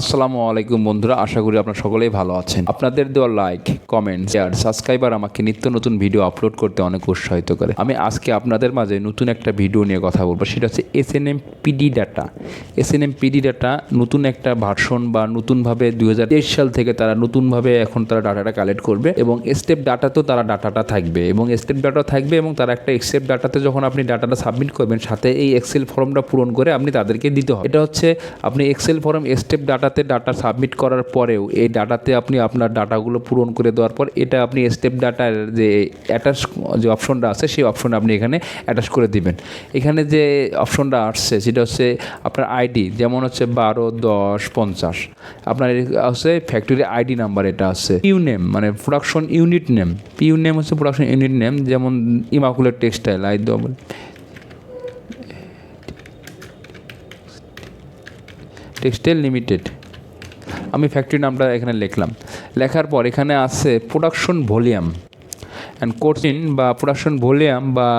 আসসালামু আলাইকুম বন্ধুরা, আশা করি আপনারা সকলেই ভালো আছেন। আপনাদের দেওয়া লাইক কমেন্ট শেয়ার সাবস্ক্রাইবার আমাকে নিত্য নতুন ভিডিও আপলোড করতে অনেক উৎসাহিত করে। আমি আজকে আপনাদের মাঝে নতুন একটা ভিডিও নিয়ে কথা বলব, সেটা হচ্ছে S N M PD data S N M PD data নতুন একটা ভার্সন বা নতুনভাবে দু হাজার তেইশ সাল থেকে তারা নতুনভাবে এখন তারা ডাটাটা কালেক্ট করবে এবং স্টেপ ডাটাতেও তারা ডাটাটা থাকবে এবং স্টেপ ডাটা থাকবে এবং তারা একটা এক্সেপ ডাটাতে যখন আপনি ডাটাটা সাবমিট করবেন, সাথে এই এক্সেল ফর্মটা পূরণ করে আপনি তাদেরকে দিতে হবে। এটা হচ্ছে আপনি এক্সেল ফর্ম স্টেপ ডাটাতে ডাটা সাবমিট করার পরেও এই ডাটাতে আপনি আপনার ডাটাগুলো পূরণ করে দেওয়ার পর এটা আপনি স্টেপ ডাটার যে অ্যাটাচ যে অপশনটা আছে সেই অপশনটা আপনি এখানে অ্যাটাচ করে দিবেন। এখানে যে অপশনটা আসছে সেটা হচ্ছে আপনার আইডি, যেমন হচ্ছে বারো, দশ, পঞ্চাশ। আপনার হচ্ছে ফ্যাক্টরি আইডি নাম্বার এটা আছে। পিউ নেম মানে production unit name PU name হচ্ছে প্রোডাকশন ইউনিট নেম যেমন immaculate textile, I textile limited আমি ফ্যাক্টরি নামটা এখানে লিখলাম। লেখার পর এখানে আছে প্রোডাকশন ভলিউম অ্যান্ড কোচিন বা প্রোডাকশন ভলিউম বা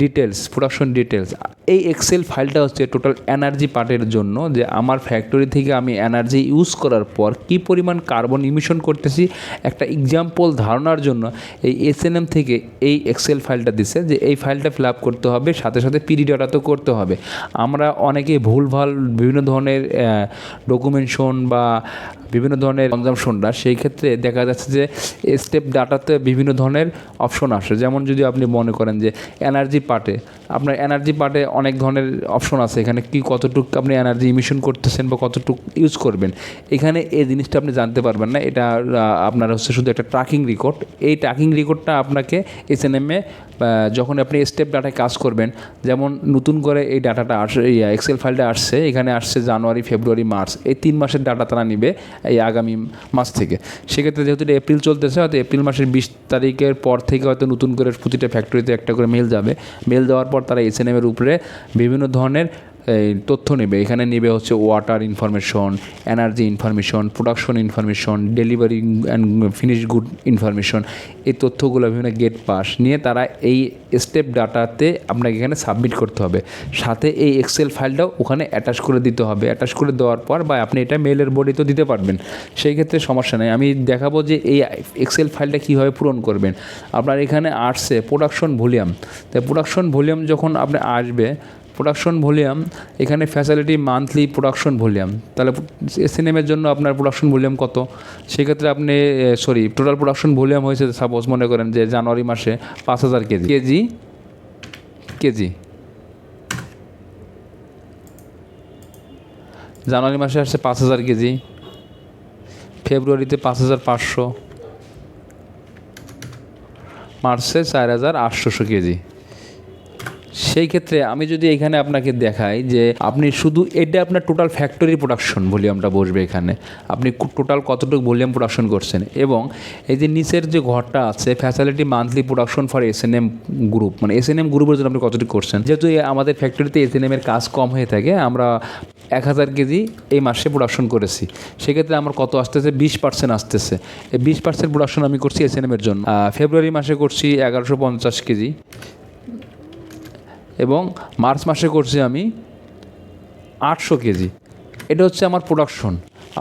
ডিটেলস প্রোডাকশন ডিটেলস এই এক্সেল ফাইলটা হচ্ছে টোটাল এনার্জি পার্টের জন্য যে আমার ফ্যাক্টরি থেকে আমি এনার্জি ইউজ করার পর কি পরিমাণ কার্বন ইমিশন করতেছি। একটা এক্সাম্পল ধারণার জন্য এই এস থেকে এই এক্সেল ফাইলটা দিছে যে এই ফাইলটা ফিল আপ করতে হবে, সাথে সাথে পিডি তো করতে হবে। আমরা অনেকে ভুলভাল বিভিন্ন ধরনের ডকুমেন্টেশন বা বিভিন্ন ধরনের কনজামশনটা সেই ক্ষেত্রে দেখা যাচ্ছে যে স্টেপ ডাটাতে বিভিন্ন ধরনের অপশন আসে। যেমন যদি আপনি মনে করেন যে এনার্জি পার্টে আপনার এনার্জি পার্টে অনেক ধরনের অপশন আছে। এখানে কি কতটুকু আপনি এনার্জি ইমিশন করতেছেন বা কতটুকু ইউজ করবেন? এখানে এই জিনিসটা আপনি জানতে পারবেন না। এটা আপনার হচ্ছে শুধু একটা ট্র্যাকিং রেকর্ড এই ট্র্যাকিং রেকর্ডটা আপনাকে এস এন এমে যখন আপনি স্টেপ ডাটায় কাজ করবেন, যেমন নতুন করে এই ডাটাটা আসছে এক্সেল ফাইলটা আসছে, এখানে আসছে জানুয়ারি, ফেব্রুয়ারি, মার্চ, এই তিন মাসের ডাটা তারা নিবে এই আগামী মাস থেকে। সেক্ষেত্রে যেহেতু এটা এপ্রিল চলতেছে, হয়তো এপ্রিল মাসের বিশ তারিখের পর থেকে হয়তো নতুন করে প্রতিটা ফ্যাক্টরিতে একটা করে মেল যাবে। মেল দেওয়ার পর তারা এস এন এমের উপরে বিভিন্ন ধরনের এই তথ্য নেবে। এখানে নেবে হচ্ছে water information energy information production information delivery and finish good information এই তথ্যগুলো বিভিন্ন গেট পাস নিয়ে তারা এই স্টেপ ডাটাতে আপনাকে এখানে সাবমিট করতে হবে। সাথে এই এক্সেল ফাইলটাও ওখানে অ্যাটাচ করে দিতে হবে। অ্যাটাচ করে দেওয়ার পর বা আপনি এটা মেলের বডিতেও দিতে পারবেন। সেই ক্ষেত্রে সমস্যা নেই। আমি দেখাবো যে এই এক্সেল ফাইলটা কীভাবে পূরণ করবেন। আপনার এখানে আসছে প্রোডাকশন ভলিউম তাই প্রোডাকশন ভলিউম যখন আপনি আসবে প্রোডাকশন ভলিউম এখানে ফ্যাসিলিটি মান্থলি প্রোডাকশন ভলিউম তাহলে এসএনএমের জন্য আপনার প্রোডাকশন ভলিউম কত? সেক্ষেত্রে আপনি সরি টোটাল প্রোডাকশন ভলিউম হয়েছে সাপোজ মনে করেন যে জানুয়ারি মাসে পাঁচ হাজার কেজি। কেজি। কেজি। জানুয়ারি মাসে আসছে পাঁচ হাজার কেজি। ফেব্রুয়ারিতে পাঁচ হাজার পাঁচশো। মার্চে চার হাজার আটশোশো কেজি। সেই ক্ষেত্রে আমি যদি এখানে আপনাকে দেখাই যে আপনি শুধু এটা আপনার টোটাল ফ্যাক্টরি প্রোডাকশন ভলিউমটা বসবে এখানে। আপনি টোটাল কতটুকু ভলিউম প্রোডাকশন করছেন এবং এই যে নিচের যে ঘরটা আছে facility monthly production for S N M group মানে এস এন এম গ্রুপের জন্য আপনি কতটুকু করছেন? যেহেতু আমাদের ফ্যাক্টরিতে এস এন কাজ কম হয়ে থাকে, আমরা এক হাজার কেজি এই মাসে প্রোডাকশন করেছি। সেক্ষেত্রে আমার কত আসতেছে? বিশ পার্সেন্ট আসতেছে। এই বিশ পার্সেন্ট প্রোডাকশন আমি করছি এস এন জন্য। ফেব্রুয়ারি মাসে করছি এগারোশো পঞ্চাশ কেজি। এবং মার্চ মাসে করছি আমি আটশো কেজি। এটা হচ্ছে আমার প্রোডাকশন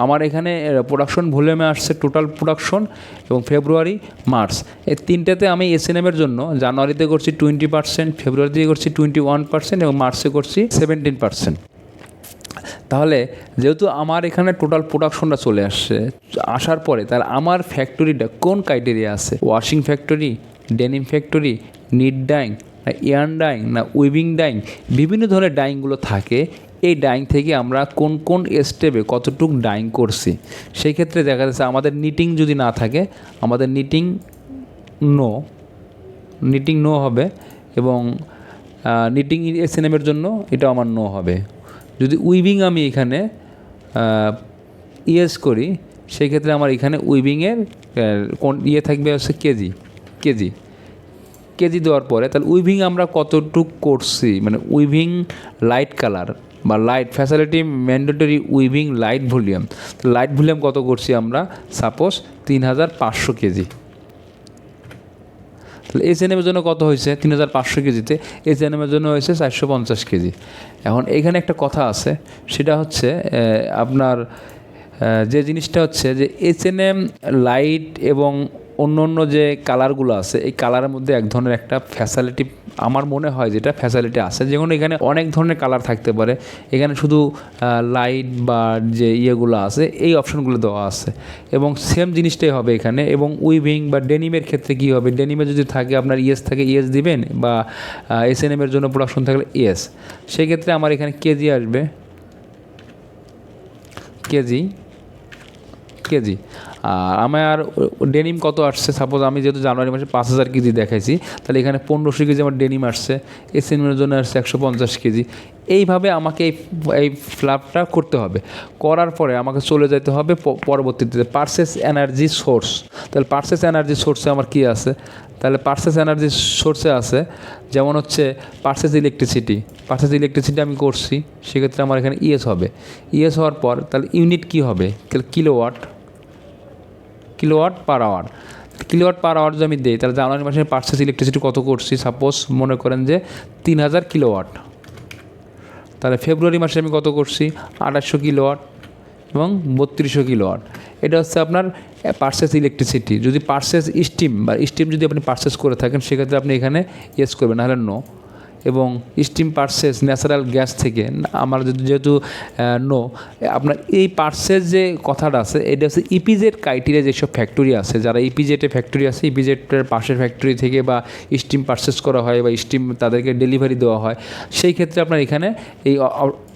আমার এখানে প্রোডাকশন ভলিউমে আসছে টোটাল প্রোডাকশন এবং ফেব্রুয়ারি মার্চ এই তিনটাতে আমি এস এর জন্য জানুয়ারিতে করছি টোয়েন্টি পার্সেন্ট ফেব্রুয়ারিতে করছি টোয়েন্টি ওয়ান পার্সেন্ট এবং মার্চে করছি সেভেন্টিন পার্সেন্ট তাহলে যেহেতু আমার এখানে টোটাল প্রোডাকশনটা চলে আসছে, আসার পরে তাহলে আমার ফ্যাক্টরিটা কোন ক্রাইটেরিয়া আছে? Washing factory denim factory knit dyeing না ইয়ার্ন ডাইং না উইভিং ডাইং, বিভিন্ন ধরনের ডাইংগুলো থাকে। এই ডাইং থেকে আমরা কোন কোন স্টেপে কতটুক ডাইং করছি? সেই ক্ষেত্রে দেখা যাচ্ছে আমাদের নিটিং যদি না থাকে, আমাদের নিটিং নো নিটিং নো হবে এবং নিটিং এর জন্য এটা আমার নো হবে। যদি উইভিং আমি এখানে ইয়েস করি, সেক্ষেত্রে আমার এখানে উইভিংয়ের কোন ইয়ে থাকবে হচ্ছে কেজি কেজি। কেজি দেওয়ার পরে তাহলে উইভিং আমরা কতটুক করছি? মানে উইভিং লাইট কালার বা light facility mandatory weaving light volume light volume কত করছি আমরা? সাপোজ তিন হাজার পাঁচশো কেজি। তাহলে এস এর জন্য কত হয়েছে? তিন হাজার পাঁচশো কেজিতে। এস এর জন্য হয়েছে চারশো পঞ্চাশ কেজি। এখন এখানে একটা কথা আছে, সেটা হচ্ছে আপনার যে জিনিসটা হচ্ছে যে এইচ এন এম লাইট এবং অন্য অন্য যে কালারগুলো আছে, এই কালারের মধ্যে এক ধরনের একটা ফ্যাসিলিটি আমার মনে হয় যেটা ফ্যাসিলিটি আছে। যেমন এখানে অনেক ধরনের কালার থাকতে পারে। এখানে শুধু লাইট বা যে ইয়েগুলো আছে, এই অপশনগুলো দেওয়া আছে। এবং সেম জিনিসটাই হবে এখানে। এবং উইভিং বা ডেনিমের ক্ষেত্রে কী হবে? ডেনিমে যদি থাকে, আপনার ইয়েস থাকে ইয়েস দিবেন বা এস এন এমের জন্য প্রোডাকশন থাকলে ইয়েস সেক্ষেত্রে আমার এখানে কেজি আসবে। কেজি। কেজি। আর আমার ডেনিম কত আসছে? সাপোজ আমি যেহেতু জানুয়ারি মাসে পাঁচ হাজার কেজি দেখাইছি, তাহলে এখানে পনেরোশো কেজি আমার ডেনিম আসছে এসএনের জন্য আসছে একশো পঞ্চাশ কেজি। এইভাবে আমাকে এই এই ফ্ল্যাপটা করতে হবে। করার পরে আমাকে চলে যেতে হবে পরবর্তীতে পার্সেস এনার্জি সোর্স তাহলে পার্সেস এনার্জি সোর্সে আমার কী আছে? তাহলে পার্সেস এনার্জি সোর্সে আছে, যেমন হচ্ছে পার্সেস ইলেকট্রিসিটি পার্সেস ইলেকট্রিসিটি আমি করছি, সেক্ষেত্রে আমার এখানে ইএস হবে। ইএস হওয়ার পর তাহলে ইউনিট কী হবে? তাহলে kilowatt kilowatt per hour kilowatt per hour যদি আমি দিই, তাহলে জানুয়ারি মাসে পার্সেস ইলেকট্রিসিটি কত করছি? সাপোজ মনে করেন যে তিন হাজার কিলোওয়াট। তাহলে ফেব্রুয়ারি মাসে আমি কত করছি? আঠাশশো কিলোওয়াট এবং বত্রিশশো কিলোওয়াট। এটা হচ্ছে আপনার পার্সেস ইলেকট্রিসিটি যদি পার্সেস স্টিম বা স্টিম যদি আপনি পার্সেস করে থাকেন, সেক্ষেত্রে আপনি এখানে ইয়েস করবেন, নাহলে নো এবং স্টিম পার্সেস ন্যাচারাল গ্যাস থেকে, আমার যেহেতু নো আপনার এই পার্সেস যে কথাটা আছে, এটা হচ্ছে ইপিজেড ক্রাইটেরিয়া যেসব ফ্যাক্টরি আছে, যারা ইপিজেটে ফ্যাক্টরি আছে ইপিজেটের পাশের ফ্যাক্টরি থেকে বা স্টিম পার্সেস করা হয় বা স্টিম তাদেরকে ডেলিভারি দেওয়া হয়, সেই ক্ষেত্রে আপনার এখানে এই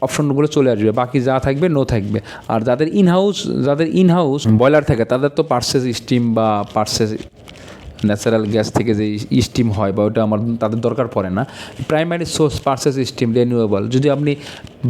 অপশনগুলো চলে আসবে, বাকি যা থাকবে নো থাকবে। আর যাদের ইনহাউস যাদের ইনহাউস বয়লার থাকে, তাদের তো পার্সেস স্টিম বা পার্সেস ন্যাচারাল গ্যাস থেকে যে স্টিম হয় বা ওটা আমার তাদের দরকার পড়ে না। Primary source purchase steam renewable যদি আপনি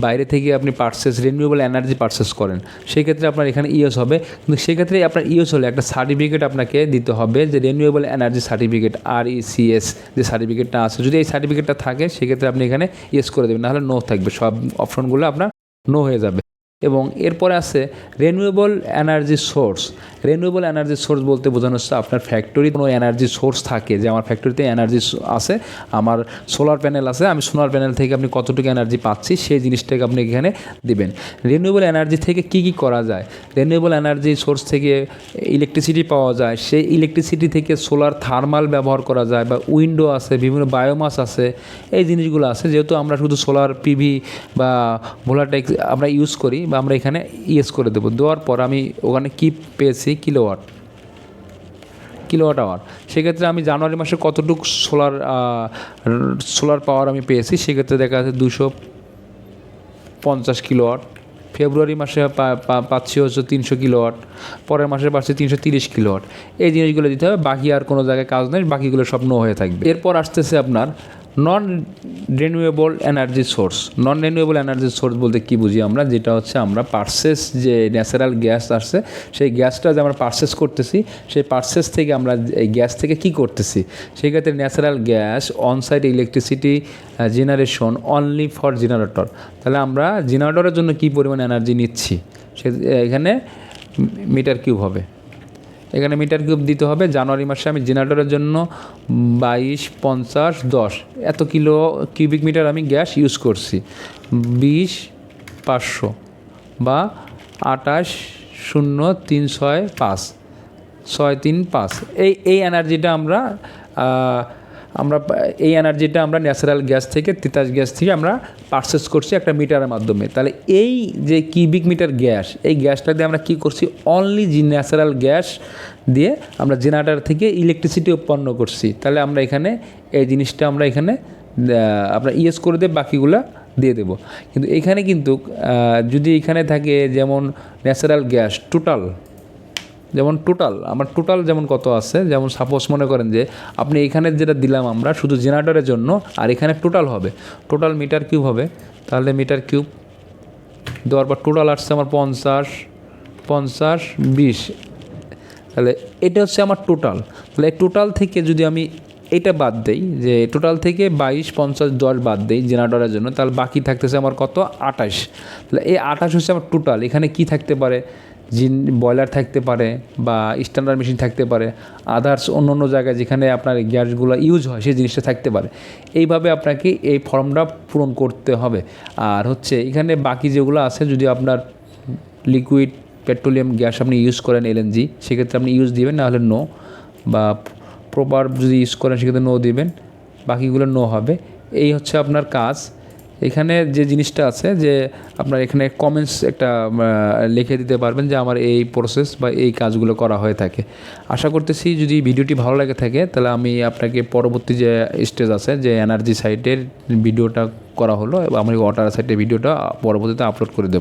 বাইরে থেকে আপনি পার্সেস রিনিউয়েবল এনার্জি পার্সেস করেন সেই ক্ষেত্রে আপনার এখানে ইউএস হবে। কিন্তু সেক্ষেত্রে আপনার ইউএস হলে একটা সার্টিফিকেট আপনাকে দিতে হবে যে রিনিউয়েবল এনার্জি সার্টিফিকেট আর ইসিএস যে সার্টিফিকেটটা আছে। যদি এই সার্টিফিকেটটা থাকে, সেক্ষেত্রে আপনি এখানে ইয়েস করে দেবেন। নাহলে নো থাকবে। সব অপশনগুলো আপনার নো হয়ে যাবে। এবং এরপরে আছে renewable energy source renewable energy source বলতে বোঝানো হচ্ছে আপনার ফ্যাক্টরি কোনো এনার্জি সোর্স থাকে যে আমার ফ্যাক্টরিতে এনার্জি আছে, আমার সোলার প্যানেল আছে, আমি সোলার প্যানেল থেকে আপনি কতটুকু এনার্জি পাচ্ছি সেই জিনিসটাকে আপনি এখানে দিবেন। রিনিউয়েবল এনার্জি থেকে কি কি করা যায়? রিনিউয়েবল এনার্জি সোর্স থেকে ইলেকট্রিসিটি পাওয়া যায়, সেই ইলেকট্রিসিটি থেকে সোলার থার্মাল ব্যবহার করা যায় বা উইন্ডো আছে, বিভিন্ন বায়োমাস আছে, এই জিনিসগুলো আছে। যেহেতু আমরা শুধু সোলার পিভি বা ভোলাটেক আমরা ইউজ করি বা আমরা এখানে ইয়েস করে দেবো। দেওয়ার পর আমি ওখানে কি পেয়েছি কিলোওয়াট কিলোওয়াট আওয়ার সেক্ষেত্রে আমি জানুয়ারি মাসে কতটুকু সোলার সোলার পাওয়ার আমি পেয়েছি, সেক্ষেত্রে দেখা যাচ্ছে দুশো পঞ্চাশ কিলোওয়াট ফেব্রুয়ারি মাসে পাচ্ছি হচ্ছে তিনশো কিলোওয়াট পরের মাসে পাচ্ছি তিনশো তিরিশ কিলোওয়াট এই জিনিসগুলো দিতে হবে, বাকি আর কোনো জায়গায় কাজ নেই, বাকিগুলো সব হয়ে থাকবে। এরপর আসতেছে আপনার non renewable energy source non renewable energy source বলতে কী বুঝি আমরা? যেটা হচ্ছে আমরা পার্সেস যে ন্যাচারাল গ্যাস আসছে, সেই গ্যাসটা যে আমরা পার্সেস করতেছি, সেই পার্সেস থেকে আমরা এই গ্যাস থেকে কি করতেছি? সেক্ষেত্রে natural gas onsite electricity generation only for generator তাহলে আমরা জেনারেটরের জন্য কী পরিমাণ এনার্জি নিচ্ছি? সে, এখানে মিটার কিউব হবে। এখানে মিটার কিউব দিতে হবে। জানুয়ারি মাসে আমি জেনারেটরের জন্য বাইশ, পঞ্চাশ, দশ। এত কিলো কিউবিক মিটার আমি গ্যাস ইউজ করছি। বিশ, পাঁচশো বা আটাশ শূন্য, তিন, ছয়, পাঁচ। ছয়, তিন, পাঁচ। এই এই এনার্জিটা আমরা আমরা এই এনার্জিটা আমরা ন্যাচারাল গ্যাস থেকে তিতাস গ্যাস থেকে আমরা পারচেস করছি একটা মিটারের মাধ্যমে। তাহলে এই যে কিউবিক মিটার গ্যাস, এই গ্যাসটা দিয়ে আমরা কি করছি? অনলি যে ন্যাচারাল গ্যাস দিয়ে আমরা জেনারেটার থেকে ইলেকট্রিসিটি উৎপন্ন করছি। তাহলে আমরা এখানে এই জিনিসটা আমরা এখানে আমরা ইয়েস করে দিয়ে বাকিগুলা দিয়ে দেবো। কিন্তু এখানে কিন্তু যদি এখানে থাকে যেমন ন্যাচারাল গ্যাস টোটাল যেমন টোটাল আমার টোটাল যেমন কত আছে, যেমন সাপোজ মনে করেন যে আপনি এখানে যেটা দিলাম আমরা শুধু জেনারেটরের জন্য, আর এখানে টোটাল হবে। টোটাল মিটার কিউব হবে। তাহলে মিটার কিউব দেওয়ার পর টোটাল আসছে আমার পঞ্চাশ পঞ্চাশ, বিশ। তাহলে এটা হচ্ছে আমার টোটাল তাহলে টোটাল থেকে যদি আমি এটা বাদ দেই, যে টোটাল থেকে বাইশ, পঞ্চাশ, দশ বাদ দেই জেনারেটরের জন্য, তাহলে বাকি থাকতেছে আমার কত? আঠাশ। তাহলে এই আঠাশ হচ্ছে আমার টোটাল এখানে কি থাকতে পারে? জিন বয়লার থাকতে পারে বা স্ট্যান্ডার্ড মেশিন থাকতে পারে আদার্স অন্য অন্য জায়গায় যেখানে আপনার গ্যাসগুলো ইউজ হয়, সেই জিনিসটা থাকতে পারে। এইভাবে আপনাকে এই ফর্মটা পূরণ করতে হবে। আর হচ্ছে এখানে বাকি যেগুলো আছে, যদি আপনার লিকুইড পেট্রোলিয়াম গ্যাস আপনি ইউজ করেন এলএনজি সেক্ষেত্রে আপনি ইউজ দিবেন, না হলে নো বা প্রপার যদি ইউজ করেন, সেক্ষেত্রে নো দিবেন। বাকিগুলো নো হবে। এই হচ্ছে আপনার কাজ। এখানে যে জিনিসটা আছে যে আপনার এখানে কমেন্টস একটা লিখে দিতে পারবেন যে আমার এই প্রসেস বা এই কাজগুলো করা হয়ে থাকে। আশা করতেছি যদি ভিডিওটি ভালো লাগে থাকে, তাহলে আমি আপনাকে পরবর্তী যে স্টেজ আছে, যে এনার্জি সাইটের ভিডিওটা করা হলো, এবং আমি ওয়াটার সাইটের ভিডিওটা পরবর্তীতে আপলোড করে দেবো।